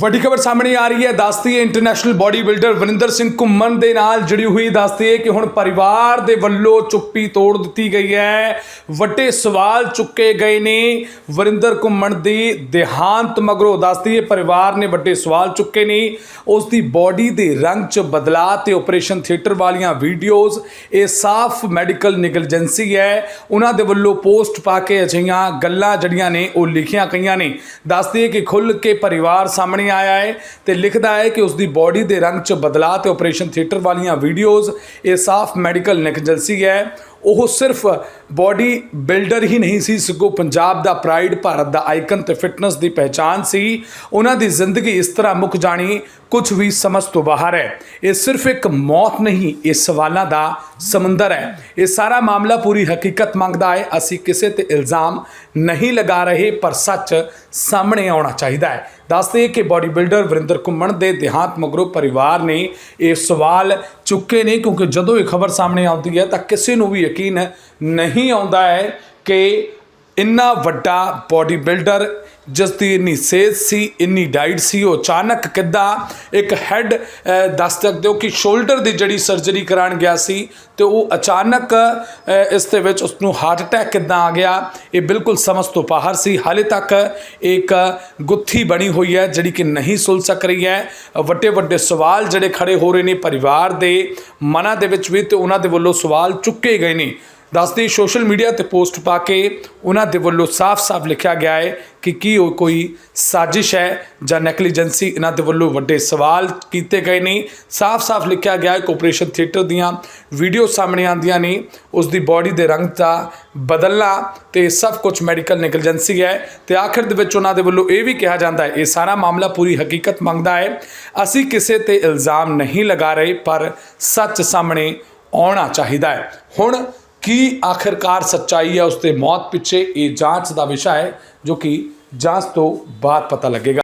ਵੱਡੀ ਖਬਰ ਸਾਹਮਣੇ ਆ ਰਹੀ ਹੈ। ਦੱਸਦੀ ਹੈ international body builder Varinder Singh Ghuman ਦੇ ਨਾਲ ਜੁੜੀ ਹੋਈ। ਦੱਸਦੀ ਹੈ ਕਿ ਹੁਣ ਪਰਿਵਾਰ ਦੇ ਵੱਲੋਂ ਚੁੱਪੀ ਤੋੜ ਦਿੱਤੀ ਗਈ ਹੈ। ਵੱਡੇ ਸਵਾਲ ਚੁੱਕੇ ਗਏ ਨੇ ਵਰਿੰਦਰ ਘੁੰਮਣ ਦੀ ਦੇਹਾਂਤ ਮਗਰੋਂ। ਦੱਸਦੀ ਹੈ ਪਰਿਵਾਰ ਨੇ ਵੱਡੇ ਸਵਾਲ ਚੁੱਕੇ ਨੇ। ਉਸ ਦੀ ਬਾਡੀ ਦੇ ਰੰਗ 'ਚ ਬਦਲਾਅ ਤੇ ਆਪਰੇਸ਼ਨ ਥੀਏਟਰ ਵਾਲੀਆਂ ਵੀਡੀਓਜ਼ ਇਹ ਸਾਫ਼ ਮੈਡੀਕਲ ਨੈਗਲੀਜੈਂਸੀ ਹੈ ਉਹਨਾਂ ਦੇ ਵੱਲੋਂ ਪੋਸਟ ਪਾ ਕੇ ਅਜਿਹੀਆਂ ਗੱਲਾਂ ਜਿਹੜੀਆਂ ਨੇ, ਉਹ ਲਿਖੀਆਂ ਗਈਆਂ ਨੇ। ਦੱਸਦੀ ਹੈ ਕਿ ਖੁੱਲ ਕੇ ਪਰਿਵਾਰ ਸਾਹਮਣੇ ਆਇਆ ਹੈ ਤੇ ਲਿਖਦਾ ਹੈ ਕਿ ਉਸ ਦੀ ਬਾਡੀ ਦੇ ਰੰਗ 'ਚ ਬਦਲਾਅ ਤੇ ਆਪਰੇਸ਼ਨ ਥੀਏਟਰ ਵਾਲੀਆਂ ਵੀਡੀਓਜ਼ ਇਹ ਸਾਫ਼ ਮੈਡੀਕਲ ਨੈਗਲੀਜੈਂਸੀ ਹੈ। ਉਹ ਸਿਰਫ ਬਾਡੀ ਬਿਲਡਰ ਹੀ ਨਹੀਂ ਸੀ, ਸਗੋਂ ਪੰਜਾਬ ਦਾ ਪ੍ਰਾਈਡ ਭਾਰਤ ਦਾ ਆਈਕਨ ਤੇ ਫਿਟਨੈਸ ਦੀ ਪਹਿਚਾਨ ਸੀ। ਉਹਨਾਂ ਦੀ ਜ਼ਿੰਦਗੀ ਇਸ ਤਰ੍ਹਾਂ ਮੁੱਕ ਜਾਣੀ ਕੁਝ ਵੀ ਸਮਝ ਤੋਂ ਬਾਹਰ ਹੈ। ਇਹ ਸਿਰਫ ਇੱਕ ਮੌਤ ਨਹੀਂ, ਇਹ ਸਵਾਲਾਂ ਦਾ ਸਮੁੰਦਰ ਹੈ। ਇਹ ਸਾਰਾ ਮਾਮਲਾ ਪੂਰੀ ਹਕੀਕਤ ਮੰਗਦਾ ਹੈ, ਅਸੀਂ ਕਿਸੇ ਤੇ ਇਲਜ਼ਾਮ ਨਹੀਂ ਲਗਾ ਰਹੇ, ਪਰ ਸੱਚ ਸਾਹਮਣੇ ਆਉਣਾ ਚਾਹੀਦਾ ਹੈ। ਦੱਸਦੇ ਕਿ ਬਾਡੀ ਬਿਲਡਰ ਵਰਿੰਦਰ ਘੁੰਮਣ ਦੇ ਦੇਹਾਂਤ ਮਗਰੋਂ ਪਰਿਵਾਰ ਨੇ ਇਹ ਸਵਾਲ ਚੁੱਕੇ ਨੇ, ਕਿਉਂਕਿ ਜਦੋਂ ਇਹ ਖਬਰ ਸਾਹਮਣੇ ਆਉਂਦੀ ਹੈ ਤਾਂ ਕਿਸੇ ਨੂੰ ਵੀ ਯਕੀਨ ਨਹੀਂ ਆਉਂਦਾ ਹੈ ਕਿ ਇੰਨਾ ਵੱਡਾ ਬਾਡੀ ਬਿਲਡਰ ਜਿਸ ਦੀ ਇੰਨੀ ਸਿਹਤ ਸੀ, ਇੰਨੀ ਡਾਈਟ ਸੀ, ਉਹ ਅਚਾਨਕ ਕਿੱਦਾਂ ਇੱਕ ਹੈਡ ਦੱਸ ਸਕਦੇ ਹੋ ਕਿ ਸ਼ੋਲਡਰ ਦੀ ਜਿਹੜੀ ਸਰਜਰੀ ਕਰਾਉਣ ਗਿਆ ਸੀ ਤੇ ਉਹ ਅਚਾਨਕ ਇਸ ਦੇ ਵਿੱਚ ਉਸ ਨੂੰ ਹਾਰਟ ਅਟੈਕ ਕਿੱਦਾਂ ਆ ਗਿਆ, ਇਹ ਬਿਲਕੁਲ ਸਮਝ ਤੋਂ ਬਾਹਰ ਸੀ। ਹਾਲੇ ਤੱਕ ਇੱਕ ਗੁੱਥੀ ਬਣੀ ਹੋਈ ਹੈ, ਜਿਹੜੀ ਕਿ ਨਹੀਂ ਸੁਲ ਸਕ ਰਹੀ ਹੈ। ਵੱਡੇ ਵੱਡੇ ਸਵਾਲ ਜਿਹੜੇ ਖੜੇ ਹੋ ਰਹੇ ਨੇ ਪਰਿਵਾਰ ਦੇ ਮਨਾਂ ਦੇ ਵਿੱਚ ਵੀ ਤੇ ਉਹਨਾਂ ਦੇ ਵੱਲੋਂ ਸਵਾਲ ਚੁੱਕੇ ਗਏ ਨੇ। ਦੱਸਦੀ ਸੋਸ਼ਲ ਮੀਡੀਆ ਤੇ ਪੋਸਟ ਪਾ ਕੇ ਉਹਨਾਂ ਦੇ ਵੱਲੋਂ ਸਾਫ਼-ਸਾਫ਼ ਲਿਖਿਆ ਗਿਆ ਹੈ ਕਿ ਕੀ ਉਹ ਕੋਈ ਸਾਜ਼ਿਸ਼ ਹੈ ਜਾਂ ਨੈਗਲੀਜੈਂਸੀ ਇਹਨਾਂ ਦੇ ਵੱਲੋਂ ਵੱਡੇ ਸਵਾਲ ਕੀਤੇ ਗਏ ਨੇ। ਸਾਫ਼-ਸਾਫ਼ ਲਿਖਿਆ ਗਿਆ ਹੈ ਕਿ ਆਪਰੇਸ਼ਨ ਥੀਏਟਰ ਦੀਆਂ ਵੀਡੀਓ ਸਾਹਮਣੇ ਆਉਂਦੀਆਂ ਨੇ। ਉਸ ਦੀ ਬਾਡੀ ਦੇ ਰੰਗ ਦਾ ਬਦਲਣਾ ਤੇ ਸਭ ਕੁਝ ਮੈਡੀਕਲ ਨੈਗਲੀਜੈਂਸੀ ਹੈ ਤੇ ਆਖਿਰ ਦੇ ਵਿੱਚ ਉਹਨਾਂ ਦੇ ਵੱਲੋਂ ਇਹ ਵੀ ਕਿਹਾ ਜਾਂਦਾ ਹੈ, ਇਹ ਸਾਰਾ ਮਾਮਲਾ ਪੂਰੀ ਹਕੀਕਤ ਮੰਗਦਾ ਹੈ। ਅਸੀਂ ਕਿਸੇ ਤੇ ਇਲਜ਼ਾਮ ਨਹੀਂ ਲਗਾ ਰਹੇ, ਪਰ ਸੱਚ ਸਾਹਮਣੇ ਆਉਣਾ ਚਾਹੀਦਾ ਹੈ। ਹੁਣ ਕੀ ਆਖਿਰਕਾਰ ਸੱਚਾਈ ਹੈ? ਉਸ ਦੇ ਮੌਤ ਪਿੱਛੇ ਇਹ ਜਾਂਚ ਦਾ ਵਿਸ਼ਾ ਹੈ ਜੋ ਕਿ ਜਾਂਚ ਤੋਂ ਬਾਅਦ ਪਤਾ ਲੱਗੇਗਾ।